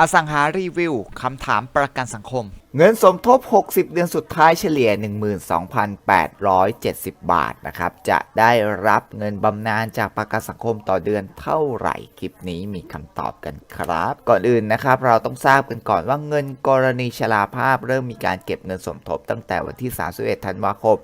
อสังหารีวิวคำถามประกันสังคม เงินสมทบ 60 เดือนสุดท้ายเฉลี่ย 12,870 บาทนะครับ จะได้รับเงินบำนาญจากประกันสังคมต่อเดือนเท่าไหร่ คลิปนี้มีคำตอบกันครับ ก่อนอื่นนะครับ เราต้องทราบกันก่อนว่าเงินกรณีชราภาพเริ่มมีการเก็บเงินสมทบตั้งแต่วันที่ 31 ธันวาคม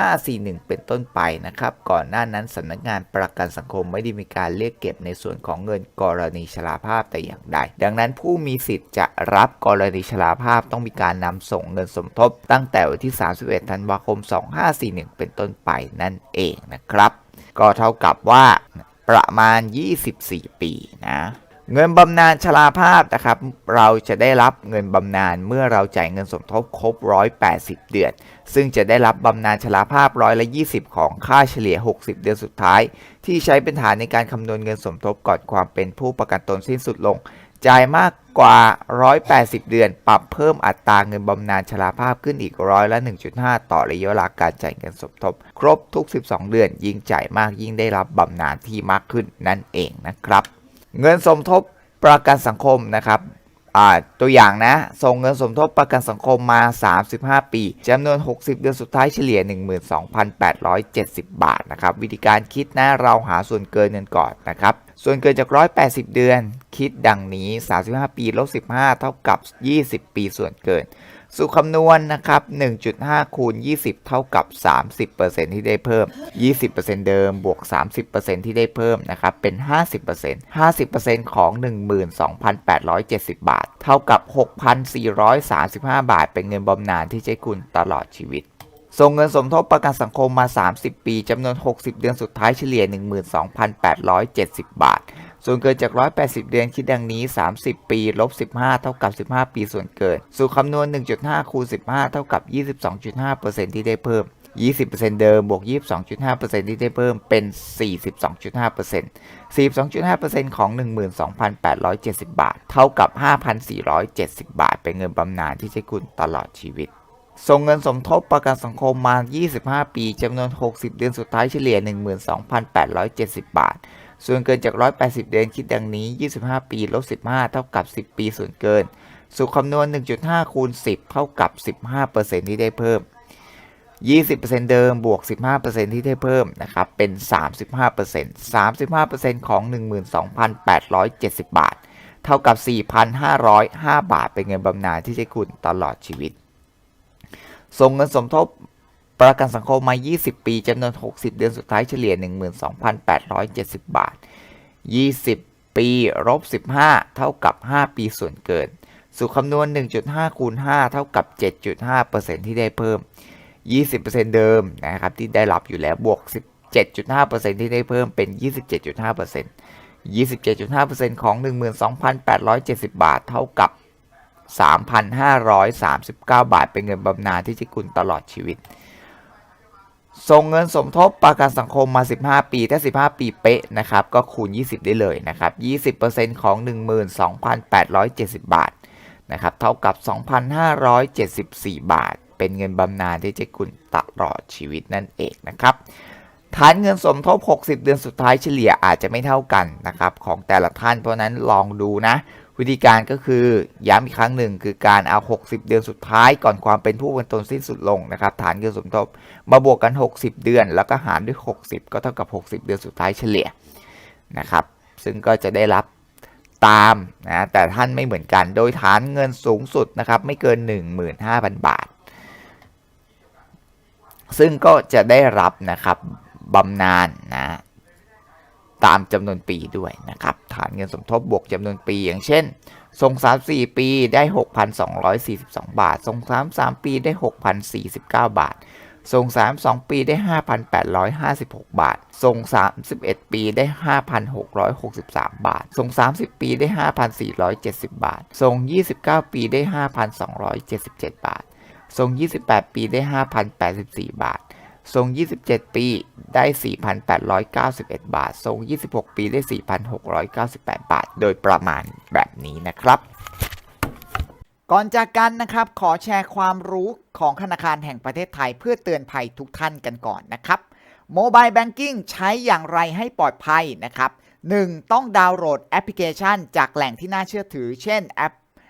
2541 เป็นต้นไปนะครับ ก่อนหน้านั้นสำนักงานประกันสังคมไม่ได้มีการเรียกเก็บในส่วนของเงินกรณีชราภาพแต่อย่างใด ดังนั้นผู้มีสิทธิ์จะรับกรณีชราภาพต้องมีการนำส่งเงินสมทบตั้งแต่วันที่ 31 ธันวาคม 2541 เป็นต้นไปนั่นเองนะครับ ก็เท่ากับว่าประมาณ 24 ปีนะเงินบำนาญชราภาพนะครับ เราจะได้รับเงินบำนาญเมื่อเราจ่ายเงินสมทบครบ 180 เดือน ซึ่งจะได้รับบำนาญชราภาพร้อยละ 20 ของค่าเฉลี่ย 60 เดือนสุดท้าย ที่ใช้เป็นฐานในการคำนวณเงินสมทบก่อนความเป็นผู้ประกันตนสิ้นสุดลง จ่ายมากกว่า 180 เดือน ปรับเพิ่มอัตราเงินบำนาญชราภาพขึ้นอีกร้อยละ 1.5 ต่อระยะเวลาการจ่ายเงินสมทบ ครบทุก 12 เดือน ยิ่งจ่ายมากยิ่งได้รับบำนาญที่มากขึ้นนั่นเองนะครับ เงินสมทบประกันสังคมนะครับตัวอย่างนะ ส่งเงินสมทบประกันสังคมมา 35 ปีจำนวน 60 เดือนสุดท้ายเฉลี่ย 12,870 บาทนะครับ วิธีการคิดนะ เราหาส่วนเกินเงินก่อนนะครับ ส่วนเกินจาก 180 เดือน คิดดังนี้ 35 ปีลบ15 เท่ากับ 20 ปีส่วนเกิน สูตรคำนวณนะครับ 1.5 คูณ 20 เท่ากับ 30%ที่ได้เพิ่ม 20%เดิมบวก 30%ที่ได้เพิ่มนะครับ เป็น 50% 50%ของ 12,870 บาท เท่ากับ 6,435 บาท เป็นเงินบำนาญที่ใช้คุณตลอดชีวิต ส่งเงินสมทบประกันสังคมมา 30 ปี จำนวน 60 เดือนสุดท้ายเฉลี่ย 12,870 บาท ส่วนเกินจาก 180 เดือนคิดดังนี้ 30 ปีลบ15 เท่ากับ 15 ปีส่วนเกิน สูตรคำนวณ 1.5 คูณ 15 เท่ากับ 22.5%ที่ได้เพิ่ม 20%เดิม บวก 22.5%ที่ได้เพิ่มเป็น 42.5% 42.5%ของ 12,870 บาท เท่ากับ 5,470 บาท เป็นเงินบำนาญที่ใช้คุณตลอดชีวิต ส่งเงินสมทบประกันสังคมมา 25 ปีจำนวน 60 เดือนสุดท้ายเฉลี่ย 12,870 บาท ส่วนเกินจาก 180 เดือนคิดดังนี้ 25 ปีลบ15 เท่ากับ 10 ปีส่วนเกิน สูตรคำนวณ 1.5 คูณ 10 เท่ากับ 15%ที่ได้เพิ่ม 20%เดิมบวก 15%ที่ได้เพิ่มนะครับ เป็น 35% 35%ของ 12,870 บาท เท่ากับ 4,505 บาท เป็นเงินบำนาญที่ใช้คุณตลอดชีวิต ส่งเงินสมทบประกันสังคมมา 20 ปีจำนวน 60 เดือนสุดท้ายเฉลี่ย 12,870 บาท 20 ปีลบ15 เท่ากับ 5 ปีส่วนเกิน สูตรคำนวณ 1.5 คูณ 5 เท่ากับ 7.5%ที่ได้เพิ่ม 20%เดิมนะครับที่ได้รับอยู่แล้วบวก 17.5%ที่ได้เพิ่มเป็น 27.5% 27.5%ของ 12,870 บาท เท่ากับ 3,539 บาท เป็นเงินบำนาญที่จะคุณตลอดชีวิต ส่งเงินสมทบประกันสังคมมา 15 ปี ถ้า 15 ปีเป๊ะนะครับ ก็คูณ 20 ได้เลยนะครับ 20%ของ 12,870 บาทนะครับ เท่ากับ 2,574 บาท เป็นเงินบำนาญที่จะคุณตลอดชีวิตนั่นเองนะครับฐานเงินสมทบ 60 เดือนสุดท้ายเฉลี่ยอาจจะไม่เท่ากันนะครับของแต่ละท่านเพราะนั้นลองดูนะ วิธีการก็คือย้ำอีกครั้งหนึ่งคือการเอา 60 เดือนสุดท้ายก่อนความเป็นผู้เป็นตนสิ้นสุดลงนะครับฐานเงินสมทบมาบวกกัน 60 เดือน แล้วก็หารด้วย 60 ก็เท่ากับ 60 เดือนสุดท้ายเฉลี่ยนะครับ ซึ่งก็จะได้รับตามนะแต่ท่านไม่เหมือนกันโดยฐานเงินสูงสุดนะครับไม่เกิน 15,000 บาท ซึ่งก็จะได้รับนะครับบำนาญนะ ตามจำนวนปีด้วยนะครับ ฐานเงินสมทบบวกจำนวนปี อย่างเช่น ทรง 34 ปีได้ 6,242 บาท ทรง 33 ปีได้ 6,049 บาท ทรง 32 ปีได้ 5,856 บาท ทรง 31 ปีได้ 5,663 บาท ทรง 30 ปีได้ 5,470 บาท ทรง 29 ปีได้ 5,277 บาท ทรง 28 ปีได้ 5,084 บาท ทรง 27 ปี ได้ 4,891 บาท ทรง 26 ปีได้ 4,698 บาท โดยประมาณแบบนี้นะครับ ก่อนจากกันนะครับ ขอแชร์ความรู้ของธนาคารแห่งประเทศไทยเพื่อเตือนภัยทุกท่านกันก่อนนะครับโมบายแบงกิ้งใช้อย่างไรให้ปลอดภัยนะครับ 1. ต้องดาวน์โหลดแอปพลิเคชัน จากแหล่งที่น่าเชื่อถือ เช่นแอป